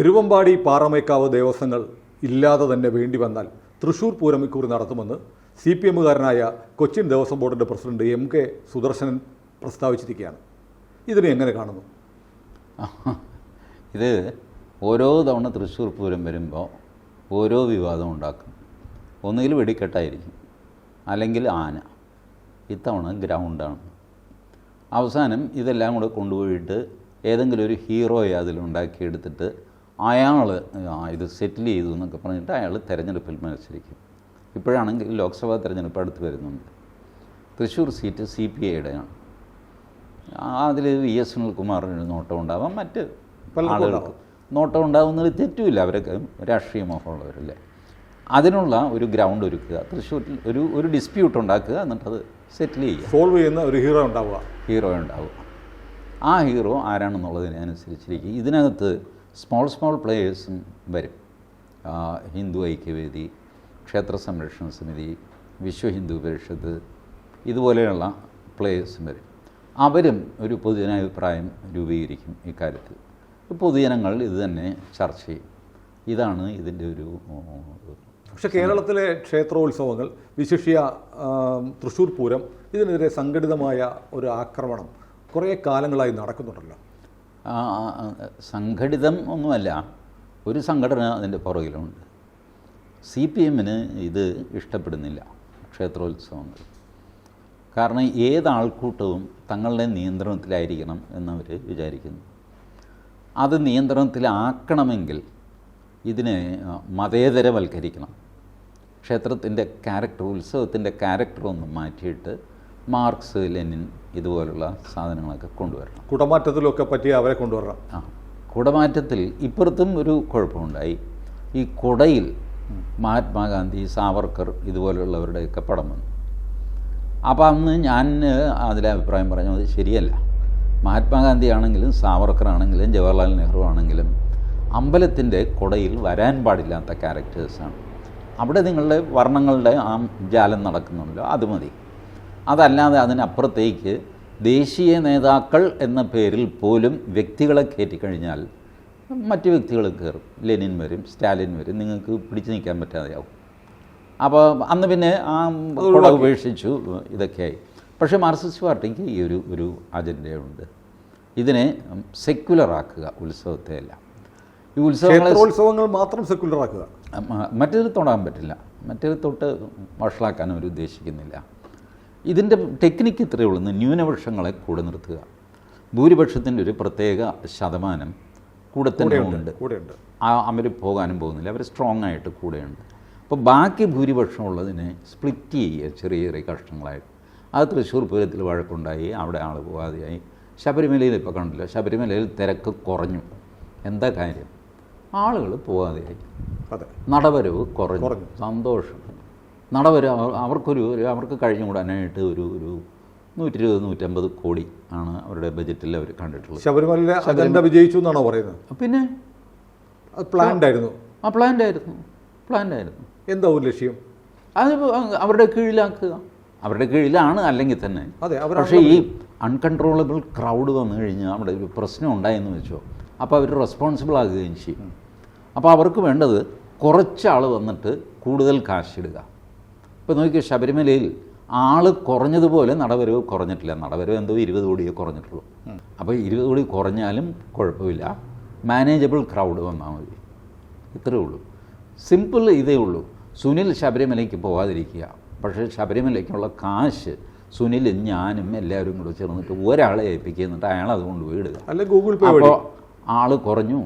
തിരുവമ്പാടി പാറമേക്കാവ് ദേവസ്വങ്ങൾ ഇല്ലാതെ തന്നെ വേണ്ടി വന്നാൽ തൃശൂർ പൂരം നടത്തുമെന്ന് സി പി എമ്മുകാരനായ കൊച്ചിൻ ദേവസ്വം ബോർഡിന്റെ പ്രസിഡന്റ് എം കെ സുദർശനൻ പ്രസ്താവിച്ചിരിക്കുകയാണ്. ഇതിനെ എങ്ങനെ കാണുന്നു? ഇത് ഓരോ തവണ തൃശ്ശൂർ പൂരം വരുമ്പോൾ ഓരോ വിവാദം ഉണ്ടാക്കും. ഒന്നുകിൽ വെടിക്കെട്ടായിരിക്കും അല്ലെങ്കിൽ ആന. ഇത്തവണ ഗ്രൗണ്ടാണ്. അവസാനം ഇതെല്ലാം കൂടെ കൊണ്ടുപോയിട്ട് ഏതെങ്കിലും ഒരു ഹീറോയെ അതിലുണ്ടാക്കിയെടുത്തിട്ട് അയാൾ ഇത് സെറ്റിൽ ചെയ്തു എന്നൊക്കെ പറഞ്ഞിട്ട് അയാൾ തെരഞ്ഞെടുപ്പിൽ മത്സരിക്കും. ഇപ്പോഴാണെങ്കിൽ ലോക്സഭാ തെരഞ്ഞെടുപ്പ് അടുത്ത് വരുന്നുണ്ട്. തൃശ്ശൂർ സീറ്റ് സി പി ഐയുടെയാണ് അതിൽ വി എസ് സുനിൽകുമാറിന് നോട്ടം ഉണ്ടാവാം. മറ്റ് പല ആളുകൾക്ക് നോട്ടം ഉണ്ടാവുന്നത് തെറ്റുമില്ല. അവരൊക്കെ രാഷ്ട്രീയ മോഹമുള്ളവരല്ലേ. അതിനുള്ള ഒരു ഗ്രൗണ്ട് ഒരുക്കുക. തൃശ്ശൂരിൽ ഒരു ഒരു ഡിസ്പ്യൂട്ട് ഉണ്ടാക്കുക. എന്നിട്ടത് സെറ്റിൽ ചെയ്യുക. സോൾവ് ചെയ്യുന്ന ഒരു ഹീറോ ഉണ്ടാവുക. ഹീറോ ഉണ്ടാവുക. ആ ഹീറോ ആരാണെന്നുള്ളതിനനുസരിച്ചിരിക്കും. ഇതിനകത്ത് സ്മോൾ സ്മോൾ പ്ലേയേഴ്സും വരും. ഹിന്ദു ഐക്യവേദി ക്ഷേത്ര സംരക്ഷണ സമിതി വിശ്വ ഹിന്ദു പരിഷത്ത് ഇതുപോലെയുള്ള പ്ലേയേഴ്സും വരും. അവരും ഒരു പൊതുജനാഭിപ്രായം രൂപീകരിക്കും ഇക്കാര്യത്തിൽ പൊതുജനങ്ങൾ ഇത് തന്നെ ചർച്ച ചെയ്യും. ഇതാണ് ഇതിന്റെ ഒരു പക്ഷേ കേരളത്തിലെ ക്ഷേത്രോത്സവങ്ങൾ വിശിഷ്യ തൃശ്ശൂർ പൂരം ഇതിനെതിരെ സംഘടിതമായ ഒരു ആക്രമണം കുറേ കാലങ്ങളായി നടക്കുന്നുണ്ടല്ലോ. സംഘടിതം ഒന്നുമല്ല. ഒരു സംഘടന അതിന്റെ പുറകിലുണ്ട്. സി പി എമ്മിന് ഇത് ഇഷ്ടപ്പെടുന്നില്ല ക്ഷേത്രോത്സവങ്ങൾ. കാരണം ഏത് ആൾക്കൂട്ടവും തങ്ങളുടെ നിയന്ത്രണത്തിലായിരിക്കണം എന്നവർ വിചാരിക്കുന്നു. അത് നിയന്ത്രണത്തിലാക്കണമെങ്കിൽ ഇതിനെ മതേതരവൽക്കരിക്കണം. ക്ഷേത്രത്തിന്റെ ക്യാരക്ടർ ഉത്സവത്തിന്റെ ക്യാരക്ടർ ഒന്ന് മാറ്റിയിട്ട് മാർക്സ് ലെനിൻ ഇതുപോലുള്ള സാധനങ്ങളൊക്കെ കൊണ്ടുവരണം. കുടമാറ്റത്തിലൊക്കെ പറ്റി അവരെ കൊണ്ടുവരണം. ആ കുടമാറ്റത്തിൽ ഇപ്പുറത്തും ഒരു കുഴപ്പമുണ്ടായി. ഈ കുടയിൽ മഹാത്മാഗാന്ധി സാവർക്കർ ഇതുപോലുള്ളവരുടെയൊക്കെ പടം വന്നു. അപ്പോൾ അന്ന് ഞാൻ അതിലെ അഭിപ്രായം പറഞ്ഞു അത് ശരിയല്ല. മഹാത്മാഗാന്ധി ആണെങ്കിലും സാവർക്കർ ആണെങ്കിലും ജവഹർലാൽ നെഹ്റു ആണെങ്കിലും അമ്പലത്തിന്റെ കുടയിൽ വരാൻ പാടില്ലാത്ത ക്യാരക്ടേഴ്സാണ് അവിടെ നിങ്ങളുടെ വർണങ്ങളുടെ ആ ജാലം നടക്കുന്നുണ്ടല്ലോ അത് മതി. അതല്ലാതെ അതിനപ്പുറത്തേക്ക് ദേശീയ നേതാക്കൾ എന്ന പേരിൽ പോലും വ്യക്തികളെ കയറ്റിക്കഴിഞ്ഞാൽ മറ്റ് വ്യക്തികൾ കയറും. ലെനിൻ വരും സ്റ്റാലിൻ വരും നിങ്ങൾക്ക് പിടിച്ചു നിൽക്കാൻ പറ്റാതെയാവും. അപ്പോൾ അന്ന് പിന്നെ ആ കുട ഉപേക്ഷിച്ചു ഇതൊക്കെയായി. പക്ഷേ മാർക്സിസ്റ്റ് പാർട്ടിക്ക് ഈ ഒരു ഒരു അജണ്ടയുണ്ട്. ഇതിനെ സെക്യുലർ ആക്കുക ഉത്സവത്തെ എല്ലാം ഈ ഉത്സവങ്ങൾ മാത്രം സെക്യുലർ ആക്കുക. മ- മറ്റേത് തൊടാൻ പറ്റില്ല. മറ്റേത് തൊട്ട് വഷളാക്കാൻ അവർ ഉദ്ദേശിക്കുന്നില്ല. ഇതിന്റെ ടെക്നിക്ക് ഇത്രയേ ഉള്ളൂ. ന്യൂനപക്ഷങ്ങളെ കൂടെ നിർത്തുക. ഭൂരിപക്ഷത്തിന്റെ ഒരു പ്രത്യേക ശതമാനം കൂടെ തന്നെ ഉണ്ട്. ആ അവർ പോകാനും പോകുന്നില്ല. അവർ സ്ട്രോങ് ആയിട്ട് കൂടെയുണ്ട്. അപ്പോൾ ബാക്കി ഭൂരിപക്ഷം ഉള്ളതിനെ സ്പ്ലിറ്റ് ചെയ്യുക ചെറിയ ചെറിയ കഷ്ണങ്ങളായിട്ട്. അത് തൃശ്ശൂർ പൂരത്തിൽ വഴക്കുണ്ടായി അവിടെ ആൾ പോകാതെയായി ശബരിമലയിൽ ഇപ്പോൾ കണ്ടില്ല? ശബരിമലയിൽ തിരക്ക് കുറഞ്ഞു. എന്താ കാര്യം? ആളുകൾ പോകാതെയായി അതെ. നടവരവ് കുറഞ്ഞു. സന്തോഷം. നടവരവ് അവർ- അവർക്കൊരു അവർക്ക് കഴിഞ്ഞുകൂടാനായിട്ട് ഒരു ഒരു നൂറ്റി ഇരുപത് നൂറ്റമ്പത് കോടി ആണ് അവരുടെ ബജറ്റിൽ അവർ കണ്ടിട്ടുള്ളത്. ശബരിമലയിലെ അജണ്ട വിജയിച്ചു എന്നാണോ പറയുന്നത്? പിന്നെ? പ്ലാൻഡ് ആയിരുന്നു. ആ പ്ലാന്റ് ആയിരുന്നു. എന്താ ഒരു ലക്ഷ്യം? അത് അവരുടെ കീഴിലാക്കുക. അവരുടെ കീഴിലാണ് അല്ലെങ്കിൽ തന്നെ. പക്ഷേ ഈ അൺകൺട്രോളബിൾ ക്രൗഡ് വന്നു കഴിഞ്ഞാൽ അവിടെ ഒരു പ്രശ്നം ഉണ്ടായെന്ന് വെച്ചോ അപ്പോൾ അവർ റെസ്പോൺസിബിൾ ആകുകയും ചെയ്യും. അപ്പോൾ അവർക്ക് വേണ്ടത് കുറച്ചാൾ വന്നിട്ട് കൂടുതൽ കാശിടുക ഇപ്പോൾ നോക്കിയാൽ ശബരിമലയിൽ ആൾ കുറഞ്ഞതുപോലെ നടവരവ് കുറഞ്ഞിട്ടില്ല. നടവരവ് എന്തോ ഇരുപത് കോടിയേ കുറഞ്ഞിട്ടുള്ളൂ. അപ്പോൾ ഇരുപത് കോടി കുറഞ്ഞാലും കുഴപ്പമില്ല. മാനേജബിൾ ക്രൗഡ് വന്നാൽ മതി. ഇത്രയേ ഉള്ളൂ. സിമ്പിൾ ഇതേ ഉള്ളൂ. സുനിൽ ശബരിമലയ്ക്ക് പോകാതിരിക്കുക പക്ഷേ ശബരിമലയ്ക്കുള്ള കാശ് സുനിലും ഞാനും എല്ലാവരും കൂടെ ചേർന്നിട്ട് ഒരാളെ ഏൽപ്പിക്കുക. എന്നിട്ട് അയാൾ അതുകൊണ്ട് വീടുക ഇടുക ഗൂഗിൾ പേ അപ്പോൾ ആൾ കുറഞ്ഞു.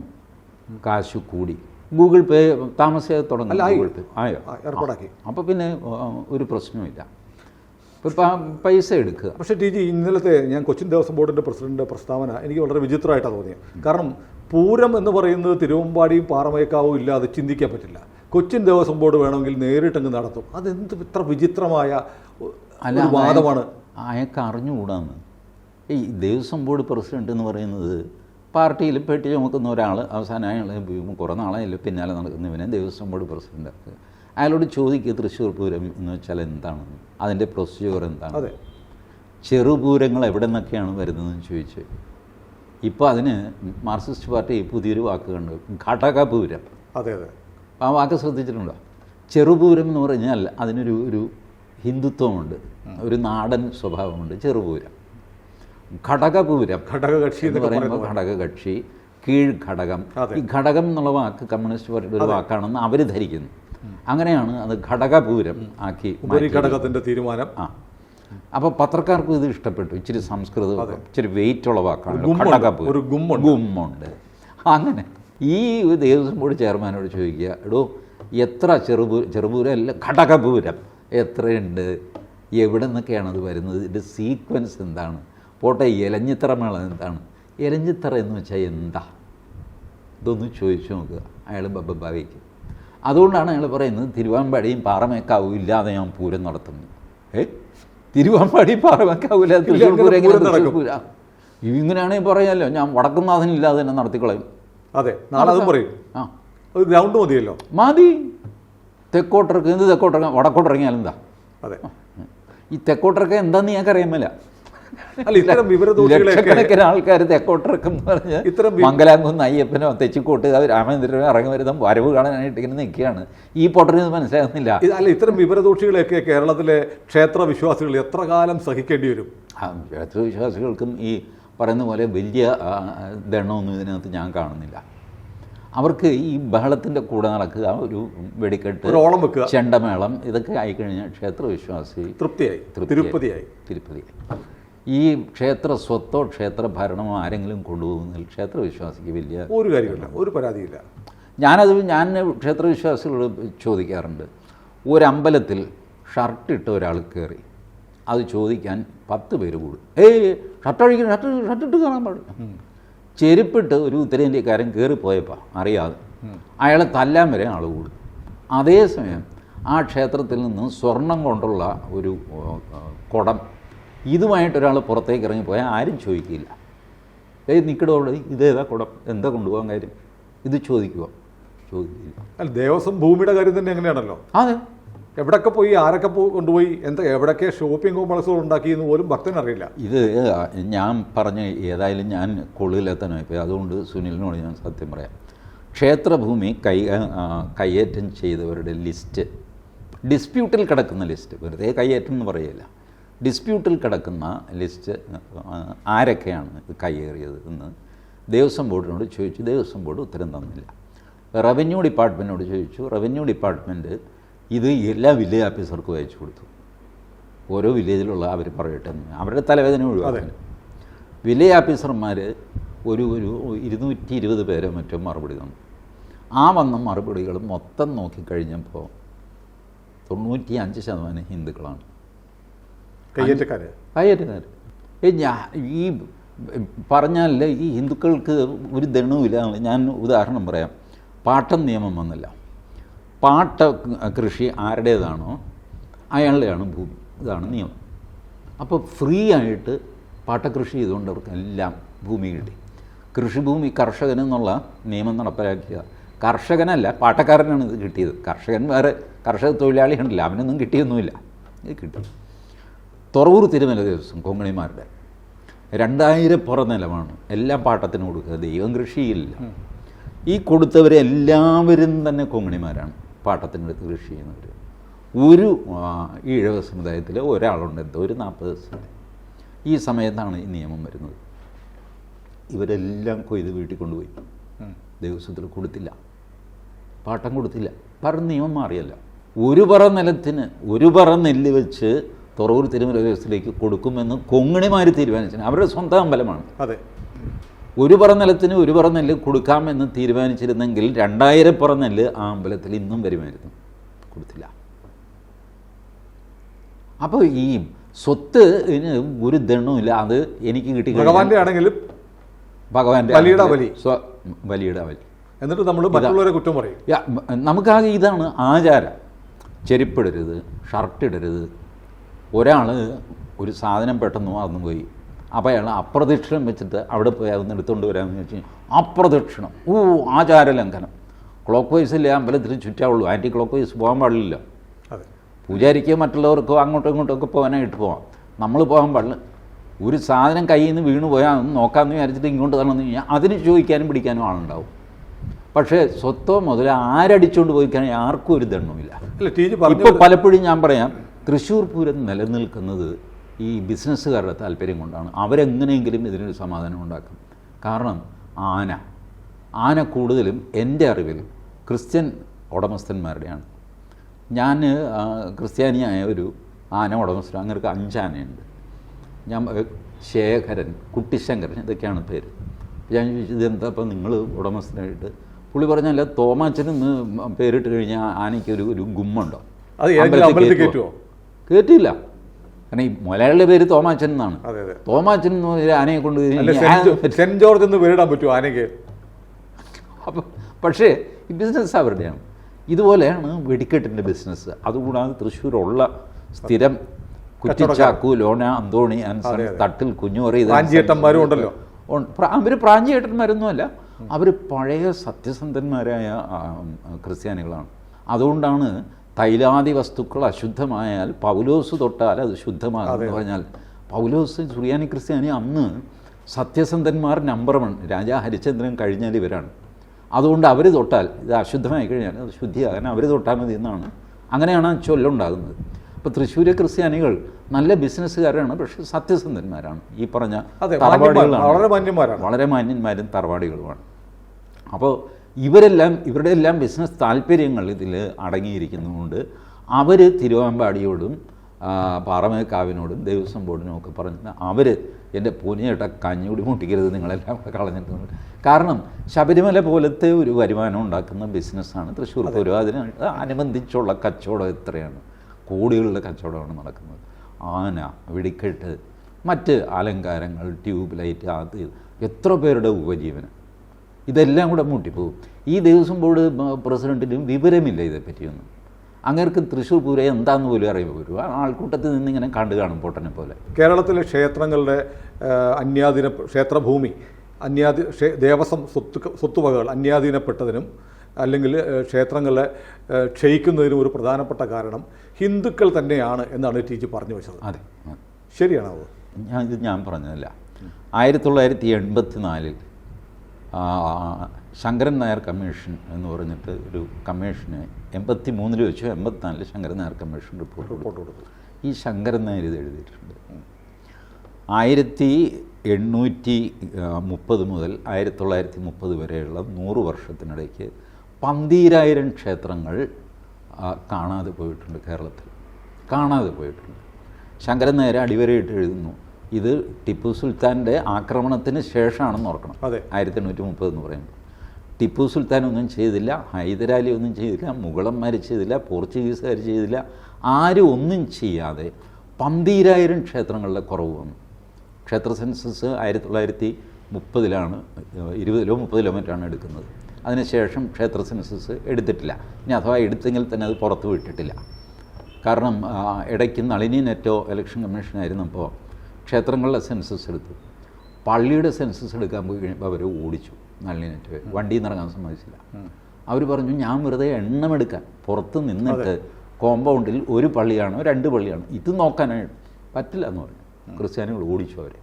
കാശ് കൂടി. ഗൂഗിൾ പേ താമസിയാതെ തുടങ്ങി. Google Pay. ആയോ? ഏർപ്പാടാക്കി. അപ്പോൾ പിന്നെ ഒരു പ്രശ്നവുമില്ല. പൈസ എടുക്കുക. പക്ഷേ ടി ജി ഇന്നലത്തെ ഞാൻ കൊച്ചിൻ ദേവസ്വം ബോർഡിന്റെ പ്രസിഡന്റിന്റെ പ്രസ്താവന എനിക്ക് വളരെ വിചിത്രമായിട്ടാണ് തോന്നിയത്. കാരണം പൂരം എന്ന് പറയുന്നത് തിരുവമ്പാടിയും പാറമേക്കാവും ഇല്ലാതെ ചിന്തിക്കാൻ പറ്റില്ല. കൊച്ചിൻ ദേവസ്വം ബോർഡ് വേണമെങ്കിൽ നേരിട്ടങ്ങ് നടത്തും. അതെന്ത് ഇത്ര വിചിത്രമായ ഒരു വാദമാണ്. അയാൾക്ക് അറിഞ്ഞുകൂടാന്ന്. ഈ ദേവസ്വം ബോർഡ് പ്രസിഡന്റ് എന്ന് പറയുന്നത് പാർട്ടിയിൽ പെട്ടി ചുമക്കുന്ന ഒരാൾ അവസാനം അയാൾ കുറേ നാളായല്ലോ പിന്നാലെ നടക്കുന്നവനെ ദേവസ്വം ബോർഡ് പ്രസിഡന്റ് ആക്കുക. അയാളോട് ചോദിക്കുക തൃശ്ശൂർ പൂരം എന്ന് വെച്ചാൽ എന്താണ് അതിന്റെ പ്രൊസീജിയർ എന്താണ്? അതെ. ചെറുപൂരങ്ങൾ എവിടെ നിന്നൊക്കെയാണ് വരുന്നതെന്ന് ചോദിച്ചു. ഇപ്പോൾ അതിന് മാർക്സിസ്റ്റ് പാർട്ടി പുതിയൊരു വാക്ക് കണ്ടു ഘടകപൂരം അതെ അതെ. ആ വാക്ക് ശ്രദ്ധിച്ചിട്ടുണ്ടോ? ചെറുപൂരം എന്ന് പറഞ്ഞാൽ അതിനൊരു ഒരു ഹിന്ദുത്വമുണ്ട് ഒരു നാടൻ സ്വഭാവമുണ്ട് ചെറുപൂരം ഘടകപൂരം ഘടകകക്ഷി എന്ന് പറയുമ്പോൾ ഘടകകക്ഷി കീഴ് ഘടകം ഈ ഘടകം എന്നുള്ള വാക്ക് കമ്മ്യൂണിസ്റ്റ് പാർട്ടിയുടെ ഒരു വാക്കാണെന്ന് അവർ ധരിക്കുന്നു. അങ്ങനെയാണ് അത് ഘടകപൂരം ആക്കി ഘടകത്തിന്റെ തീരുമാനം. ആ. അപ്പോൾ പത്രക്കാർക്കും ഇത് ഇഷ്ടപ്പെട്ടു. ഇച്ചിരി സംസ്കൃതം ഇച്ചിരി വെയിറ്റ് ഉള്ള വാക്കാണ്. ഘടകപൂരം. ഗുമ്മുണ്ട് അങ്ങനെ ഈ ദേവസ്വം ബോർഡ് ചെയർമാനോട് ചോദിക്കുക എടോ എത്ര ചെറുപൂ ചെറുപൂരം അല്ല ഘടകപൂരം? എത്രയുണ്ട്? എവിടെ നിന്നൊക്കെയാണ് അത് വരുന്നത്? ഇതിന്റെ സീക്വൻസ് എന്താണ്? പോട്ടെ ഇലഞ്ഞിത്തറ മേള എന്താണ്? ഇലഞ്ഞിത്തറ എന്ന് വെച്ചാൽ എന്താ? ഇതൊന്ന് ചോദിച്ചു നോക്കുക അയാൾ ബബ്ബാവയ്ക്ക് അതുകൊണ്ടാണ് അയാൾ പറയുന്നത് തിരുവാമ്പാടിയും പാറമേക്കാവും ഇല്ലാതെ ഞാൻ പൂരം നടത്തുന്നു. ഏ? തിരുവാമ്പാടി പാറമേക്കാവും ഇല്ലാതെ തൃശ്ശൂർ പൂരം ഇങ്ങനെയാണെങ്കിൽ പറയാമല്ലോ ഞാൻ വടക്കുന്നാഥനില്ലാതെ തന്നെ നടത്തിക്കളയും. അതെ നാളെ അതും പറയും. ആ. ഒരു ഗ്രൗണ്ട് മതിയല്ലോ. മതി. തെക്കോട്ടിറക്ക് എന്ത് തെക്കോട്ടിറങ്ങാം വടക്കോട്ടിറങ്ങിയാലെന്താ അതെ. ഈ തെക്കോട്ടിറക്കം എന്താന്ന് ഞങ്ങൾക്ക് അറിയാമല്ല അല്ല ഇത്തരം ലക്ഷക്കണക്കിന് ആൾക്കാർ തെക്കോട്ടിറക്കം പറഞ്ഞ് ഇത്ര മംഗലാംഗം മംഗലാംകുന്ന് അയ്യപ്പനോ തെച്ചിക്കോട്ട് രാമചന്ദ്രനോ ഇറങ്ങി വരുന്ന വരവ് കാണാനായിട്ട് ഇങ്ങനെ നിൽക്കുകയാണ്. ഈ പൊട്ടറിന് മനസ്സിലാകുന്നില്ല. അല്ല ഇത്തരം വിവരദോഷികളെയൊക്കെ കേരളത്തിലെ ക്ഷേത്ര വിശ്വാസികൾ എത്ര കാലം സഹിക്കേണ്ടി വരും? ആ, ക്ഷേത്ര വിശ്വാസികൾക്കും ഈ പറയുന്ന പോലെ വലിയ ദണ്ണമൊന്നും ഇതിനകത്ത് ഞാൻ കാണുന്നില്ല. അവർക്ക് ഈ ബഹളത്തിന്റെ കൂടെ നടക്കുക ഒരു വെടിക്കെട്ട് ഓളം വെക്കുക. ചെണ്ടമേളം ഇതൊക്കെ ആയിക്കഴിഞ്ഞാൽ ക്ഷേത്ര വിശ്വാസി തൃപ്തിയായി തൃപ്തിയായി. തിരുപ്പതിയായി. തിരുപ്പതി ഈ ക്ഷേത്ര സ്വത്തോ ക്ഷേത്ര ഭരണമോ ആരെങ്കിലും കൊണ്ടുപോകുന്നതിൽ ക്ഷേത്ര വിശ്വാസിക്ക് വലിയ ഒരു കാര്യമില്ല ഒരു പരാതിയില്ല. ഞാനത് ഞാൻ ക്ഷേത്ര വിശ്വാസികളോട് ചോദിക്കാറുണ്ട്. ഒരമ്പലത്തിൽ ഷർട്ട് ഇട്ട ഒരാൾ കയറി. അത് ചോദിക്കാൻ പത്ത് പേര് കൂടും. ഏയ് ഷർട്ട് അഴിക്കണം ഷർട്ട് ഷർട്ട് ഇട്ട് കാണാൻ പാടില്ല. ചെരുപ്പിട്ട് ഒരു ഉത്തരേന്ത്യക്കാരൻ കയറിപ്പോയപ്പോൾ അറിയാതെ. അയാളെ തല്ലാൻ വരെ ആൾ കൂടും. അതേസമയം ആ ക്ഷേത്രത്തിൽ നിന്ന് സ്വർണം കൊണ്ടുള്ള ഒരു കുടം ഇതുമായിട്ട് ഒരാൾ പുറത്തേക്ക് ഇറങ്ങിപ്പോയാൽ ആരും ചോദിക്കില്ല. ഏയ് നിൽക്കടോ അവിടെ ഇതേതാ കുടം എന്താ കൊണ്ടുപോകാൻ കാര്യം? ഇത് ചോദിക്കുക ചോദിക്കില്ല. അല്ല ദേവസ്വം ഭൂമിയുടെ കാര്യം തന്നെ എങ്ങനെയാണല്ലോ? അതെ. എവിടൊക്കെ പോയി ആരൊക്കെ പോയി കൊണ്ടുപോയി എന്താ എവിടൊക്കെ ഷോപ്പിംഗ് കോംപ്ലക്സുകൾ ഉണ്ടാക്കി എന്ന് പോലും ഭക്തൻ അറിയില്ല. ഇത് ഞാൻ പറഞ്ഞ ഏതായാലും ഞാൻ കൊള്ളിലെത്തനായിപ്പോയി അതുകൊണ്ട് സുനിലിനോട് ഞാൻ സത്യം പറയാം. ക്ഷേത്രഭൂമി കൈ കയ്യേറ്റം ചെയ്തവരുടെ ലിസ്റ്റ് ഡിസ്പ്യൂട്ടിൽ കിടക്കുന്ന ലിസ്റ്റ്. വെറുതെ കയ്യേറ്റം എന്ന് പറയില്ല. ഡിസ്പ്യൂട്ടിൽ കിടക്കുന്ന ലിസ്റ്റ് ആരൊക്കെയാണ് കയ്യേറിയത് എന്ന് ദേവസ്വം ബോർഡിനോട് ചോദിച്ചു. ദേവസ്വം ബോർഡ് ഉത്തരം തന്നില്ല. റവന്യൂ ഡിപ്പാർട്ട്മെന്റിനോട് ചോദിച്ചു. റവന്യൂ ഡിപ്പാർട്ട്മെന്റ് ഇത് എല്ലാ വില്ലേജ് ഓഫീസർക്കും അയച്ചു കൊടുത്തു. ഓരോ വില്ലേജിലുള്ള അവർ പറയട്ടെ അവരുടെ തലവേദന ഒഴിവാക്കാൻ വില്ലേജ് ഓഫീസർമാർ ഒരു ഒരു ഇരുന്നൂറ്റി ഇരുപത് പേരെ മറ്റും മറുപടി തന്നു. ആ വന്ന മറുപടികൾ മൊത്തം നോക്കിക്കഴിഞ്ഞപ്പോൾ തൊണ്ണൂറ്റി അഞ്ച് ശതമാനം ഹിന്ദുക്കളാണ്. കയ്യേറ്റക്കാര്. കയ്യേറ്റക്കാർ ഏ ഞാൻ ഈ പറഞ്ഞാൽ ഈ ഹിന്ദുക്കൾക്ക് ഒരു ദണവുമില്ല ഞാൻ ഉദാഹരണം പറയാം. പാട്ടം നിയമം വന്നില്ല. പാട്ട കൃഷി ആരുടേതാണോ അയാളുടെയാണ് ഭൂമി. ഇതാണ് നിയമം. അപ്പോൾ ഫ്രീ ആയിട്ട് പാട്ടകൃഷി ചെയ്തുകൊണ്ട് അവർക്ക് എല്ലാം ഭൂമി കിട്ടി. കൃഷിഭൂമി കർഷകൻ എന്നുള്ള നിയമം നടപ്പിലാക്കിയ കർഷകനല്ല പാട്ടക്കാരനാണ് ഇത് കിട്ടിയത്. കർഷകൻ വേറെ കർഷക തൊഴിലാളി ഉണ്ടല്ലോ അവനൊന്നും കിട്ടിയൊന്നുമില്ല. ഇത് കിട്ടി. തുറവൂർ തിരുമല ദിവസം കൊങ്ങണിമാരുടെ രണ്ടായിരം പുറനിലമാണ് എല്ലാം പാട്ടത്തിന് കൊടുക്കുക ദൈവം കൃഷിയില്ല. ഈ കൊടുത്തവരെ എല്ലാവരും തന്നെ കൊങ്ങണിമാരാണ് പാട്ടത്തിനടുത്ത് കൃഷി ചെയ്യുന്നവർ ഒരു ഈഴവ സമുദായത്തിൽ ഒരാളുണ്ട്. എന്തോ ഒരു നാൽപ്പത് ദിവസം. ഈ സമയത്താണ് ഈ നിയമം വരുന്നത്. ഇവരെല്ലാം കൊയ്ത് വീട്ടിൽ കൊണ്ടുപോയി. ദേവസ്വത്തിൽ കൊടുത്തില്ല. പാട്ടം കൊടുത്തില്ല. പറഞ്ഞ നിയമം മാറിയല്ല. ഒരു പറ നിലത്തിന് ഒരു പറ നെല്ല് വെച്ച് തുറവൂർ തിരുമല ദേവസ്ഥയിലേക്ക് കൊടുക്കുമെന്ന് കൊങ്ങിണിമാർ തീരുമാനിച്ചു. അവരുടെ സ്വന്തം അമ്പലമാണ്. അതെ. ഒരു പറ നിലത്തിന് ഒരു പറ നെല്ല് കൊടുക്കാമെന്ന് തീരുമാനിച്ചിരുന്നെങ്കിൽ രണ്ടായിരം പറ നെല്ല് ആ അമ്പലത്തിൽ ഇന്നും വരുമായിരുന്നു. കൊടുത്തില്ല. അപ്പോൾ ഈ സ്വത്ത് ഒരു ദണ്ണുമില്ല അത് എനിക്ക് കിട്ടി ഭഗവാന്റെ ആണെങ്കിലും ഭഗവാന്റെ ബലിയുടെ ബലി. സ്വ ബലിയുടെ ബലി എന്നിട്ട് നമ്മൾ മറ്റുള്ളവരെ കുറ്റം പറയും. നമുക്കാകെ ഇതാണ് ആചാരം. ചെരുപ്പിടരുത് ഷർട്ട് ഇടരുത് ഒരാൾ ഒരു സാധനം പെട്ടെന്ന് മറന്നു പോയി. അപ്പോൾ അയാൾ അപ്രദക്ഷിണം വെച്ചിട്ട് അവിടെ പോയി അതൊന്ന് എടുത്തുകൊണ്ട് വരാമെന്ന് വെച്ച് കഴിഞ്ഞാൽ അപ്രദക്ഷിണം. ഓ ആചാര ലംഘനം ക്ലോക്ക് വൈസില്ലേ അമ്പലത്തിൽ ചുറ്റാവുള്ളൂ ആന്റി ക്ലോക്ക് വൈസ് പോകാൻ പാടില്ലല്ലോ. പൂജാരിക്ക് മറ്റുള്ളവർക്ക് അങ്ങോട്ടും ഇങ്ങോട്ടും ഒക്കെ പോകാനായിട്ട് പോവാം. നമ്മൾ പോകാൻ പാടില്ല. ഒരു സാധനം കയ്യിൽ നിന്ന് വീണ് പോയാൽ നോക്കാമെന്ന് വിചാരിച്ചിട്ട് ഇങ്ങോട്ട് തരണമെന്ന് കഴിഞ്ഞാൽ അതിന് ചോദിക്കാനും പിടിക്കാനും ആളുണ്ടാവും. പക്ഷേ സ്വത്തോ മുതൽ ആരടിച്ചുകൊണ്ട് പോയി കഴിഞ്ഞാൽ ആർക്കും ഒരു ജി ഇപ്പോൾ പലപ്പോഴും ഞാൻ പറയാം തൃശ്ശൂർ പൂരം നിലനിൽക്കുന്നത് ഈ ബിസിനസ്സുകാരുടെ താല്പര്യം കൊണ്ടാണ്. അവരെങ്ങനെയെങ്കിലും ഇതിനൊരു സമാധാനം ഉണ്ടാക്കും. കാരണം ആന. ആന കൂടുതലും എന്റെ അറിവിൽ ക്രിസ്ത്യൻ ഉടമസ്ഥന്മാരുടെയാണ്. ഞാൻ ക്രിസ്ത്യാനിയായ ഒരു ആന ഉടമസ്ഥൻ അങ്ങനെ അഞ്ചാനയുണ്ട്. ഞാൻ ശേഖരൻ കുട്ടിശങ്കരൻ ഇതൊക്കെയാണ് പേര്. ഞാൻ ചോദിച്ചു ഇതെന്താ അപ്പം നിങ്ങൾ ഉടമസ്ഥനായിട്ട്? പുള്ളി പറഞ്ഞല്ല തോമാച്ചൻ എന്ന് പേരിട്ട് കഴിഞ്ഞാൽ ആനയ്ക്ക് ഒരു ഒരു ഗുമ്മുണ്ടോ? അത് അമ്പലത്തിൽ കയറ്റുമോ കേട്ടില്ല. കാരണം ഈ മലയാളിയുടെ പേര് തോമാച്ചൻ എന്നാണ്. തോമാച്ചൻ എന്ന് പറഞ്ഞാൽ ആനയെ കൊണ്ട് സെന്റ് ജോർജ് എന്ന് പേരിടാൻ പറ്റുമോ ആനയ്ക്ക്? അപ്പം പക്ഷേ ഈ ബിസിനസ് അവരുടെയാണ്. ഇതുപോലെയാണ് വെടിക്കെട്ടിന്റെ ബിസിനസ് അതുകൂടാതെ തൃശ്ശൂരുള്ള സ്ഥിരം കുറ്റിച്ചാക്കു ലോണ അന്തോണി ആൻസൺ തട്ടിൽ കുഞ്ഞുറി പ്രാഞ്ചിയേട്ടന്മാരും ഉണ്ടല്ലോ. അവർ പ്രാഞ്ചിയേട്ടന്മാരൊന്നുമല്ല. അവർ പഴയ സത്യസന്ധന്മാരായ ക്രിസ്ത്യാനികളാണ്. അതുകൊണ്ടാണ് തൈലാദി വസ്തുക്കൾ അശുദ്ധമായാൽ പൗലോസ് തൊട്ടാൽ അത് ശുദ്ധമാകും എന്ന് പറഞ്ഞാൽ പൗലോസ് സുറിയാനി ക്രിസ്ത്യാനി അന്ന് സത്യസന്ധന്മാർ നമ്പർ വൺ രാജാ ഹരിചന്ദ്രൻ കഴിഞ്ഞാൽ ഇവരാണ്. അതുകൊണ്ട് അവർ തൊട്ടാൽ ഇത് അശുദ്ധമായി കഴിഞ്ഞാൽ അത് ശുദ്ധിയാകാൻ അവർ തൊട്ടാൽ മതി എന്നാണ്. അങ്ങനെയാണ് ആ ചൊല്ലുണ്ടാകുന്നത് അപ്പോൾ തൃശ്ശൂരെ ക്രിസ്ത്യാനികൾ നല്ല ബിസിനസ്സുകാരാണ് പക്ഷേ സത്യസന്ധന്മാരാണ്. ഈ പറഞ്ഞ തറവാടികളാണ്. വളരെ മാന്യന്മാരും തറവാടികളുമാണ്. അപ്പോൾ ഇവരെല്ലാം ഇവരുടെ എല്ലാം ബിസിനസ് താല്പര്യങ്ങൾ ഇതിൽ അടങ്ങിയിരിക്കുന്നതുകൊണ്ട് അവർ തിരുവാമ്പാടിയോടും പാറമേക്കാവിനോടും ദേവസ്വം ബോർഡിനും ഒക്കെ പറഞ്ഞു അവർ എന്റെ പൂനിയേട്ട കഞ്ഞൂടി മുട്ടിക്കരുത് നിങ്ങളെല്ലാം കൂടെ കളഞ്ഞിട്ടുണ്ട് കാരണം ശബരിമല പോലത്തെ ഒരു വരുമാനം ഉണ്ടാക്കുന്ന ബിസിനസ്സാണ് തൃശ്ശൂർ പൂരം. അതിന് അനുബന്ധിച്ചുള്ള കച്ചവടം എത്രയാണ് കോടികളുടെ കച്ചവടമാണ് നടക്കുന്നത്. ആന വെടിക്കെട്ട് മറ്റ് അലങ്കാരങ്ങൾ ട്യൂബ് ലൈറ്റ് അത് എത്ര പേരുടെ ഉപജീവനം? ഇതെല്ലാം കൂടെ മുട്ടിപ്പോകും ഈ ദേവസ്വം ബോർഡ് പ്രസിഡന്റിനും വിവരമില്ല ഇതേപ്പറ്റിയൊന്നും. അങ്ങേർക്ക് തൃശ്ശൂർ പൂരം എന്താന്ന് പോലും അറിയുമ്പോൾ വരും ആൾക്കൂട്ടത്തിൽ നിന്ന് ഇങ്ങനെ കണ്ടു കാണും പൊട്ടനെ പോലെ. കേരളത്തിലെ ക്ഷേത്രങ്ങളുടെ അന്യാധീന ക്ഷേത്രഭൂമി അന്യാധി ദേവസ്വം സ്വത്ത് സ്വത്തുവകകൾ അന്യാധീനപ്പെട്ടതിനും അല്ലെങ്കിൽ ക്ഷേത്രങ്ങളെ ക്ഷയിക്കുന്നതിനും ഒരു പ്രധാനപ്പെട്ട കാരണം ഹിന്ദുക്കൾ തന്നെയാണ് എന്നാണ് ടീച്ചർ പറഞ്ഞു വെച്ചത്. അതെ. അതെ. ശരിയാണോ ഞാൻ ഇത് ഞാൻ പറഞ്ഞതല്ല. ആയിരത്തി തൊള്ളായിരത്തി എൺപത്തി നാലിൽ ശങ്കരൻ നായർ കമ്മീഷൻ എന്ന് പറഞ്ഞിട്ട് ഒരു കമ്മീഷന് എൺപത്തി മൂന്നിൽ വെച്ചോ എൺപത്തിനാലിൽ Sankaran Nair commission report report കൊടുത്തു. ഈ ശങ്കരൻ നായർ ഇത് എഴുതിയിട്ടുണ്ട്. ആയിരത്തി എണ്ണൂറ്റി മുപ്പത് മുതൽ ആയിരത്തി തൊള്ളായിരത്തി മുപ്പത് വരെയുള്ള നൂറ് വർഷത്തിനിടയ്ക്ക് പന്തീരായിരം ക്ഷേത്രങ്ങൾ കാണാതെ പോയിട്ടുണ്ട് കേരളത്തിൽ. കാണാതെ പോയിട്ടുണ്ട്. ശങ്കരൻ നായർ അടിവരയിട്ട് എഴുതുന്നു. ഇത് ടിപ്പു സുൽത്താന്റെ ആക്രമണത്തിന് ശേഷമാണെന്ന് ഓർക്കണം. അതെ. ആയിരത്തി എണ്ണൂറ്റി മുപ്പത് എന്ന് പറയുമ്പോൾ. ടിപ്പു സുൽത്താൻ ഒന്നും ചെയ്തില്ല ഹൈദരാലി ഒന്നും ചെയ്തില്ല മുഗളന്മാർ ചെയ്തില്ല പോർച്ചുഗീസുകാർ ചെയ്തില്ല ആരും ഒന്നും ചെയ്യാതെ പന്തീരായിരം ക്ഷേത്രങ്ങളുടെ കുറവ് വന്നു. ക്ഷേത്ര സെൻസസ് ആയിരത്തി തൊള്ളായിരത്തി മുപ്പതിലാണ് ഇരുപതിലോ മുപ്പതിലോ മറ്റാണ് എടുക്കുന്നത്. അതിനുശേഷം ക്ഷേത്ര സെൻസസ് എടുത്തിട്ടില്ല. ഇനി അഥവാ എടുത്തെങ്കിൽ തന്നെ അത് പുറത്ത് വിട്ടിട്ടില്ല. കാരണം ഇടയ്ക്ക് നളിനി നെറ്റോ ഇലക്ഷൻ കമ്മീഷനായിരുന്നപ്പോൾ ക്ഷേത്രങ്ങളുടെ സെൻസസ് എടുത്തു. പള്ളിയുടെ സെൻസസ് എടുക്കാൻ പോയി കഴിഞ്ഞപ്പോൾ അവർ ഓടിച്ചു. നല്ല വണ്ടിയിൽ നിന്ന് ഇറങ്ങാൻ സമ്മതിച്ചില്ല. അവർ പറഞ്ഞു ഞാൻ വെറുതെ എണ്ണമെടുക്കാൻ പുറത്ത് നിന്നിട്ട് കോമ്പൗണ്ടിൽ ഒരു പള്ളിയാണോ രണ്ട് പള്ളിയാണോ ഇത് നോക്കാനായിട്ട് പറ്റില്ല എന്ന് പറഞ്ഞു. ക്രിസ്ത്യാനികൾ ഓടിച്ചു അവരെ.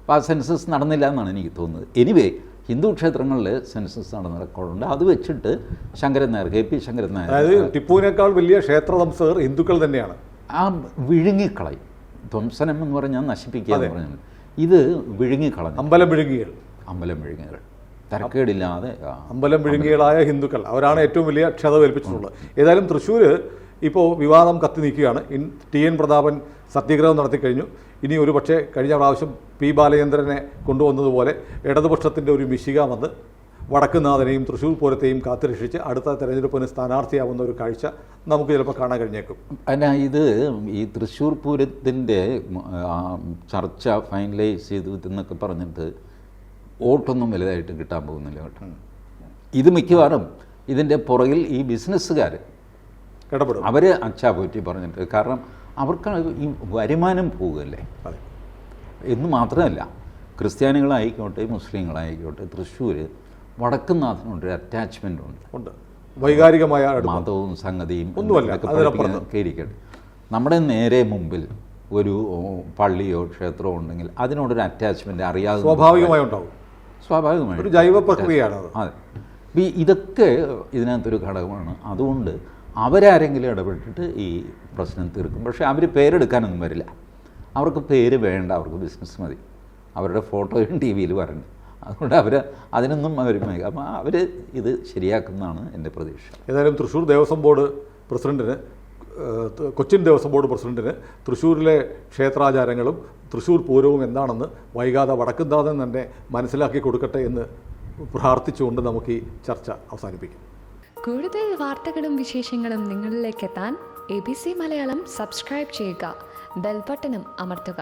അപ്പോൾ ആ സെൻസസ് നടന്നില്ല എന്നാണ് എനിക്ക് തോന്നുന്നത്. എനിവേ ഹിന്ദു ക്ഷേത്രങ്ങളിൽ സെൻസസ് നടന്ന റെക്കോർഡുണ്ട്. അത് വെച്ചിട്ട് ശങ്കരൻ നായർ കെ പി ശങ്കരൻ നായർ അതായത് ടിപ്പുവിനേക്കാൾ വലിയ ക്ഷേത്ര ഹിന്ദുക്കൾ തന്നെയാണ്. ആ വിഴുങ്ങിക്കളയും. ധ്വംസനം എന്ന് പറഞ്ഞാൽ നശിപ്പിക്കുക എന്ന് പറഞ്ഞാൽ ഇത് വിഴുങ്ങിക്കളഞ്ഞു. അമ്പലം വിഴുങ്ങികൾ അമ്പലം വിഴുങ്ങികൾ തരക്കേടില്ലാതെ അമ്പലം വിഴുങ്ങികളായ ഹിന്ദുക്കൾ അവരാണ് ഏറ്റവും വലിയ ക്ഷത ഏൽപ്പിച്ചിട്ടുള്ളത്. ഏതായാലും തൃശ്ശൂർ ഇപ്പോൾ വിവാദം കത്തി നിൽക്കുകയാണ് ഇൻ ടി എൻ പ്രതാപൻ സത്യഗ്രഹം നടത്തി കഴിഞ്ഞു. ഇനി ഒരു പക്ഷേ കഴിഞ്ഞ പ്രാവശ്യം പി ബാലചന്ദ്രനെ കൊണ്ടുവന്നതുപോലെ ഇടതുപക്ഷത്തിന്റെ ഒരു മിശിക വന്ന് വടക്കുനാഥനെയും തൃശ്ശൂർ പൂരത്തെയും കാത്തുരക്ഷിച്ച് അടുത്ത തെരഞ്ഞെടുപ്പിന് സ്ഥാനാർത്ഥിയാവുന്ന ഒരു കാഴ്ച നമുക്ക് ചിലപ്പോൾ കാണാൻ കഴിഞ്ഞേക്കും. അല്ല ഇത് ഈ തൃശ്ശൂർ പൂരത്തിന്റെ ചർച്ച ഫൈനലൈസ് ചെയ്തു എന്നൊക്കെ പറഞ്ഞിട്ട് വോട്ടൊന്നും വലുതായിട്ട് കിട്ടാൻ പോകുന്നില്ല കേട്ടോ. ഇത് മിക്കവാറും ഇതിന്റെ പുറകിൽ ഈ ബിസിനസ്സുകാർ ഇടപെടും. അവർ അച്ചാപൂറ്റി പറഞ്ഞിട്ട് കാരണം അവർക്ക് ഈ വരുമാനം പോവുകയല്ലേ? അതെ. എന്ന് മാത്രമല്ല ക്രിസ്ത്യാനികളായിക്കോട്ടെ മുസ്ലിങ്ങളായിക്കോട്ടെ തൃശ്ശൂർ വടക്കുന്നാഥനോട് ഒരു അറ്റാച്ച്മെന്റ് ഉണ്ട്. ഉണ്ട്. വൈകാരികമായ. മതവും സംഗതിയും ഒന്നുമല്ല, കയറിക്കട്ടെ നമ്മുടെ നേരെ മുമ്പിൽ ഒരു പള്ളിയോ ക്ഷേത്രമോ ഉണ്ടെങ്കിൽ അതിനോടൊരു അറ്റാച്ച്മെന്റ് അറിയാതെ സ്വാഭാവികമായി ഉണ്ടാവും. സ്വാഭാവികമായി ഒരു ജൈവ പ്രക്രിയയാണ് അതെ. ഈ ഇതൊക്കെ ഇതിനകത്തൊരു ഘടകമാണ്. അതുകൊണ്ട് അവരാരെങ്കിലും ഇടപെട്ടിട്ട് ഈ പ്രശ്നം തീർക്കും. പക്ഷേ അവർ പേരെടുക്കാനൊന്നും വരില്ല. അവർക്ക് പേര് വേണ്ട അവർക്ക് ബിസിനസ് മതി. അവരുടെ ഫോട്ടോയും ടി വിയിൽ വരണം അതുകൊണ്ട് അവർ അതിനൊന്നും അവർ അപ്പം അവർ ഇത് ശരിയാക്കുന്നതാണ് എന്റെ പ്രതീക്ഷ. ഏതായാലും തൃശ്ശൂർ ദേവസ്വം ബോർഡ് പ്രസിഡന്റിന് കൊച്ചിൻ ദേവസ്വം ബോർഡ് പ്രസിഡന്റിന് തൃശ്ശൂരിലെ ക്ഷേത്രാചാരങ്ങളും തൃശ്ശൂർ പൂരവും എന്താണെന്ന് വൈകാതെ വടക്കുന്നാഥൻ തന്നെ മനസ്സിലാക്കി കൊടുക്കട്ടെ എന്ന് പ്രാർത്ഥിച്ചുകൊണ്ട് നമുക്ക് ഈ ചർച്ച അവസാനിപ്പിക്കാം. കൂടുതൽ വാർത്തകളും വിശേഷങ്ങളും നിങ്ങളിലേക്ക് എത്താൻ A B C Malayalam subscribe ചെയ്യുക ബെൽബട്ടനും അമർത്തുക.